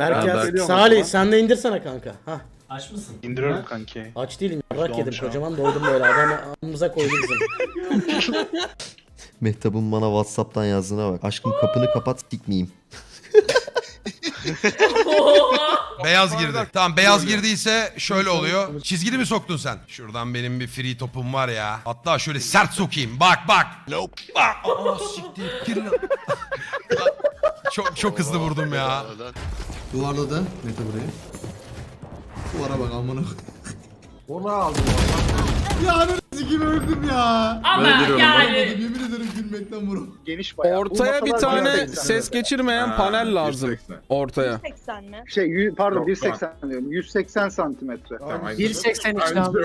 Berk ya. Salih sen de indirsene kanka. Hah. Aç mısın? İndiriyorum kanki. Aç değilim. Rak yedim Olmuş ha. kocaman doydum böyle. Adam amımıza koydu bizim. Mehtap'ın bana Whatsapp'tan yazdığına bak. Aşkım kapını kapat sikmeyeyim. Beyaz girdi. Tamam beyaz girdiyse şöyle oluyor. Çizgili mi soktun sen? Şuradan benim bir free topum var ya. Hatta şöyle sert sokayım. Bak bak. Bak. Aa siktir. Gir lan. çok çok hızlı vurdum ya. Duvarladı Mete burayı. Duvara bak amına. Onu aldım. ya ananı gibi öldüm ya. Ama Vuramadım, yani yemin ederim gülmekten vurum. Geniş bayağı. Ortaya bir tane ses geçirmeyen panel lazım. Ortaya. 80 mi? Şey yü- pardon 1.80 diyorum. 180 santimetre. 1.80 işte abi.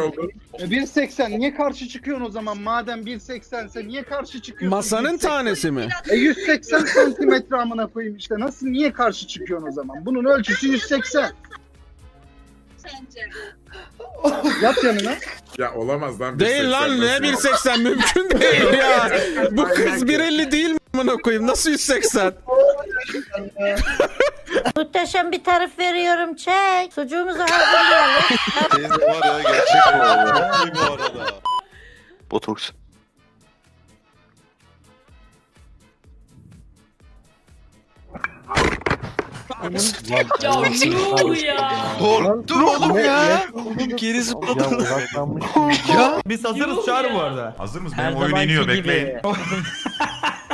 E, 1.80 niye karşı çıkıyorsun o zaman? Madem 1.80 ise niye karşı çıkıyorsun? Masanın 1.80? tanesi mi? E 180 santimetre amına koyayım işte. Nasıl niye karşı çıkıyorsun o zaman? Bunun ölçüsü 180. Sence? Yat yanına. Ya olamaz lan. Değil lan ne 1.80 mümkün değil ya. Bu kız 1.50 değil mi amına koyayım? Nasıl 180? Muhteşem bir tarif veriyorum çek. Sucuğumuzu hazırlayalım. Teyze var ya gerçek bu arada. bu arada. Botoks. Ya yuh ya. Dur oğlum ya. Geri zıpladı. Biz hazırız çağır bu arada. Hazır mısın? Benim oyun iniyor bekleyin.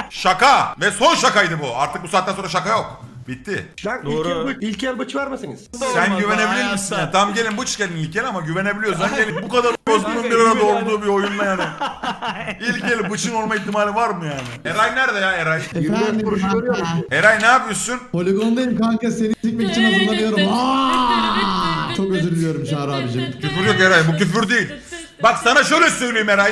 şaka ve son şakaydı bu. Artık bu saatten sonra şaka yok. Bitti. Doğru. İlk yer bıç vermeseniz. Sen güvenebilir misin ya? Tam gelin bu gelin ilk el ama güvenebiliyorsan gelin. Bu kadar bozgunun bir arada olduğu bir oyunla yani. İlk el bıçın olma ihtimali var mı yani? Eray nerede ya Eray? 24 kuruş görüyor musun? Eray ne yapıyorsun? Poligondayım kanka seni sikmek için hazırlanıyorum. Aa! Çok özür diliyorum Çağrı abicim. Küfür yok Eray bu küfür değil. Bak sana şöyle söyleyeyim Eray.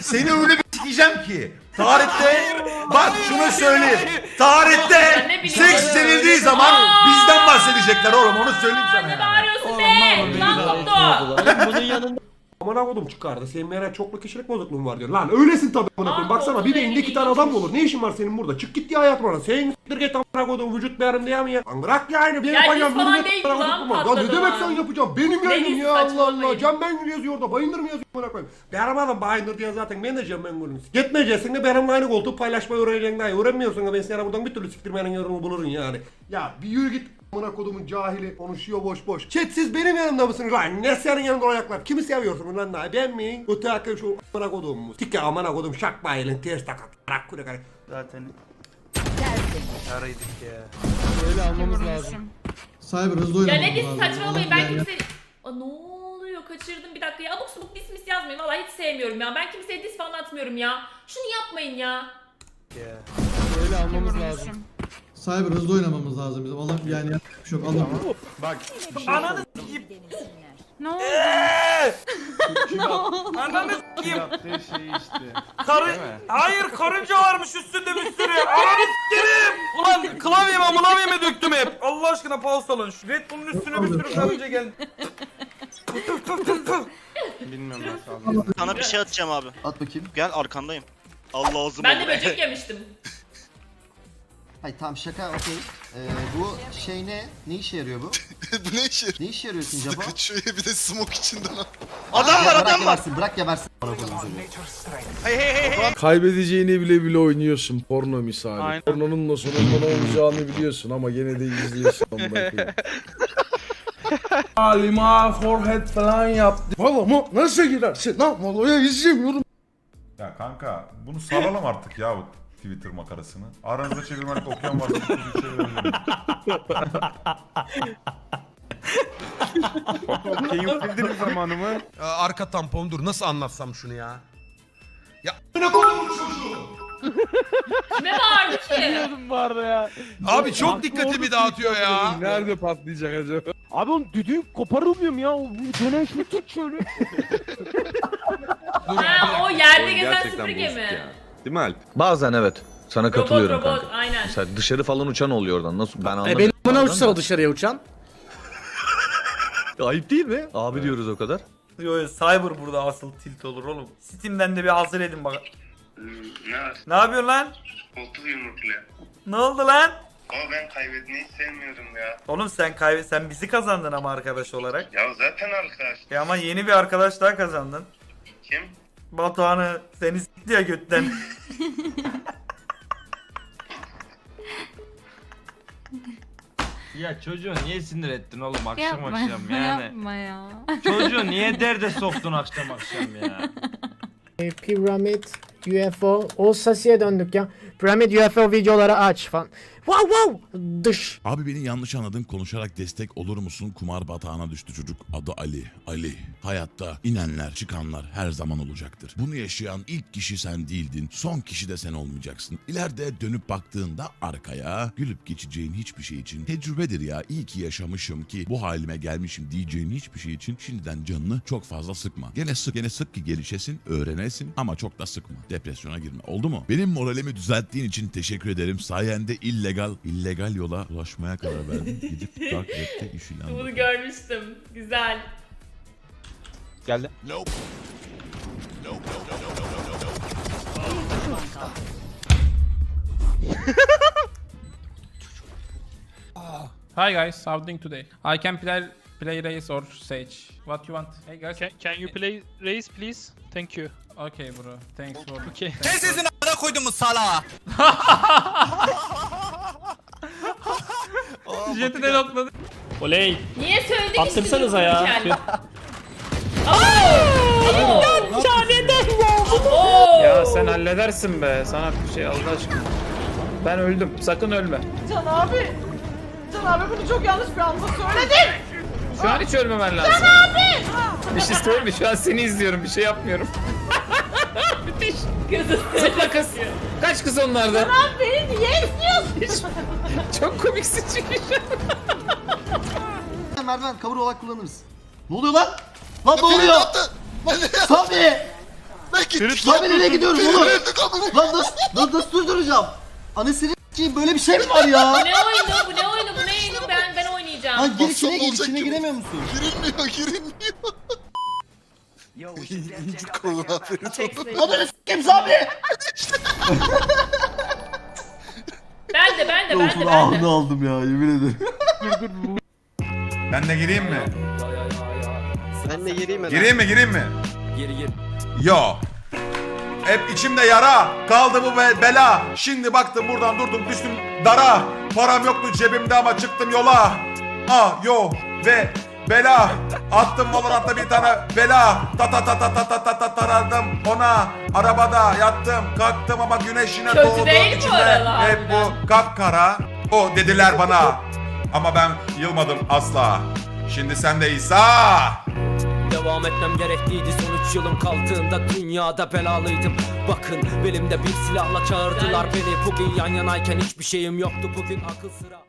Seni öyle bir sikeceğim ki. Tarihte bak şunu söyleyeyim. Tarihte Ne bileyim. seks sevildiği zaman Aa! bizden bahsedecekler oğlum onu söyleyeyim sana Ne yani. bağırıyorsun be? Lan koptu. Bunun yanında Amına kodum çıkardı. Senin meğer çoklu kişilik bozukluğun var diyor. Lan öylesin tabii amına koyayım. Baksana bir beyinde iki tane adam mı olur? Ne işin var senin burada? Çık git ya hayatım bana. Sen siktir git amına kodum vücut beğenim diye mi ya? Lan bırak yani. Benim Ya biz falan benim değil lan, kodum. Ya ne patladı demek lan. sen yapacağım? Benim yayınım ya Allah Allah. saçmalamayın. Can Bengül yazıyor orada. Bayındır mı yazıyor amına koyayım? Benim adam Bayındır diye zaten ben de Can Bengül'üm. Gitmeyeceksin de benimle aynı koltuğu paylaşmayı öğreneceksin daha. Öğrenmiyorsun da ben sana buradan bir türlü siktirmenin yolunu bulurum yani. Ya bir yürü git. Amına kodumun cahili konuşuyor boş boş. Chat siz benim yanımda mısınız lan? Ne senin yanında olacaklar? Kimi seviyorsun lan daha? Ben mi? Öte hakkı şu amına kodum mu? Tike amına kodum şak bayılın ters takat. Rak kure kare. Zaten. Böyle almamız lazım. Cyber hızlı Ya oynamamız ne diyorsun lazım. saçmalamayın ben Yani- kimse... Aa, ne oluyor kaçırdım bir dakika ya abuk subuk dis mis yazmayın valla hiç sevmiyorum ya ben kimseye dis falan atmıyorum ya şunu yapmayın ya Böyle almamız lazım. Cyber hızlı oynamamız lazım bizim. Allah yani yapacak bir şey yok. Allah Ananı Ne oldu? Ananı s**eyim. Karı... Hayır karınca varmış üstünde bir sürü. Ananı s**erim. Ulan klavyeme mılavyeme döktüm hep. Allah aşkına pause alın. Şu Red Bull'un üstüne bir sürü karınca geldi. Sana bir şey atacağım abi. At bakayım. Gel arkandayım. Allah ağzım ben de böcek yemiştim Hayır tamam şaka okey. Ee, bu şey ne? Ne işe yarıyor bu? Bu ne işi? Ne işe yarıyor Sincap'a? Şöyle bir de smoke içinden al. Bırak Adam var adam bırak var. gebersin, Bırak gebersin. Hey hey hey hey. Kaybedeceğini bile bile oynuyorsun porno misali. Aynen. Pornonun da sonunda ne olacağını biliyorsun ama gene de izliyorsun. Halima forehead falan yaptı. Valla mı? Nasıl girersin lan? Vallahi izlemiyorum. Ya kanka bunu salalım artık ya bu Twitter makarasını. Aranızda çevirmenlik okuyan varsa çevirelim. Keyiflidir zamanımı. Aa, arka tampon dur nasıl anlatsam şunu ya? Ya ne koyayım çocuğu? kime bağırdı ki bu arada ya. Abi çok dikkatimi dağıtıyor ya. Nerede patlayacak acaba? Abi onun düdüğü koparılmıyor mu ya? O bu dönen şunu tut şöyle. ha o yerde gezen süpürge mi Değil mi Alp? Bazen evet. Sana robot katılıyorum robot kanka. aynen Mesela dışarı falan uçan oluyor oradan. Nasıl ben E anladım. benim bana uçsa o dışarıya uçan. Ayıp değil mi? Abi diyoruz o kadar. Yo yo Cyber burada asıl tilt olur oğlum. Steam'den de bir hazır edin bak. Ne var? Ne yapıyorsun lan? Koltuk yumrukluyor. Ne oldu lan? Ama ben kaybetmeyi sevmiyorum ya. Oğlum sen kaybet sen bizi kazandın ama arkadaş olarak. Ya zaten arkadaş. Ya ama yeni bir arkadaş daha kazandın. Kim? Batuhan'ı seni ya götten. Ya çocuğu niye sinir ettin oğlum akşam Yapma, akşam yani? yapma ya. Çocuğu niye derde soktun akşam akşam ya? Piramit, UFO, o sasiye döndük ya. Piramit UFO videoları aç falan. Wow wow! Dış. Abi beni yanlış anladın konuşarak destek olur musun? Kumar batağına düştü çocuk. Adı Ali. Ali. Hayatta inenler çıkanlar her zaman olacaktır. Bunu yaşayan ilk kişi sen değildin. Son kişi de sen olmayacaksın. İleride dönüp baktığında arkaya gülüp geçeceğin hiçbir şey için tecrübedir ya. İyi ki yaşamışım ki bu halime gelmişim diyeceğin hiçbir şey için şimdiden canını çok fazla sıkma. Gene sık gene sık ki gelişesin, öğrenesin ama çok da sıkma. Depresyona girme. Oldu mu? Benim moralimi düzelttiğin için teşekkür ederim. Sayende illegal illegal yola ulaşmaya karar verdim. Gidip dark web'te iş ilanı Bunu görmüştüm. Güzel. Geldi. Hi guys, how doing today? I can play play race or sage. What you want? Hey guys. Can, can you play race please? Thank you. Okay bro. Thanks for. Okay. Kes sesini a**ına koydum mu sala? Jeti de nokladı. Oley. Niye söyledik Attırsanıza ya. Ya sen halledersin be. Sana bir şey Allah aşkına. Ben öldüm. Sakın ölme. Can abi. Can abi bunu çok yanlış bir anda söyledin. Şu an hiç ölmemen lazım. Can abi. Bir şey söyleyeyim mi? Şu an seni izliyorum. Bir şey yapmıyorum. Müthiş. Kızı Zıpla kız. Kaç kız onlardan? Abi beni niye izliyorsun? Çok komiksin çünkü. Merdiven cover olarak kullanırız. Ne oluyor lan? Lan ne oluyor? Sami! Sami nereye gidiyoruz oğlum? Lan nasıl, lan nasıl durduracağım? Anasını s**eyim böyle bir şey mi var ya? Bu ne oyunu? Bu ne oyunu? Bu ne oyunu? Ben ben oynayacağım. Lan gir içine gir içine giremiyor musun? Girilmiyor girilmiyor. Ananı s**eyim Sami! Ben de ben de ben de ben de. Ahını aldım ya yemin ederim. Ben de gireyim mi? Ben de gireyim Gireyim mi gireyim mi? Gir gir. Yo. Hep içimde yara kaldı bu be- bela. Şimdi baktım buradan durdum düştüm dara. Param yoktu cebimde ama çıktım yola. Ah yo ve bela. Attım Valorant'ta bir tane bela. Ta ta ta ta ta ta ta ta taradım ona. Arabada yattım kalktım ama güneş yine Kötü doğdu. değil arada hep bu kapkara. O dediler bana. Ama ben yılmadım asla. Şimdi sen de İsa. Devam etmem gerekliydi son 3 yılım kaldığında dünyada belalıydım Bakın belimde bir silahla çağırdılar beni Bugün yan yanayken hiçbir şeyim yoktu bugün akıl sıra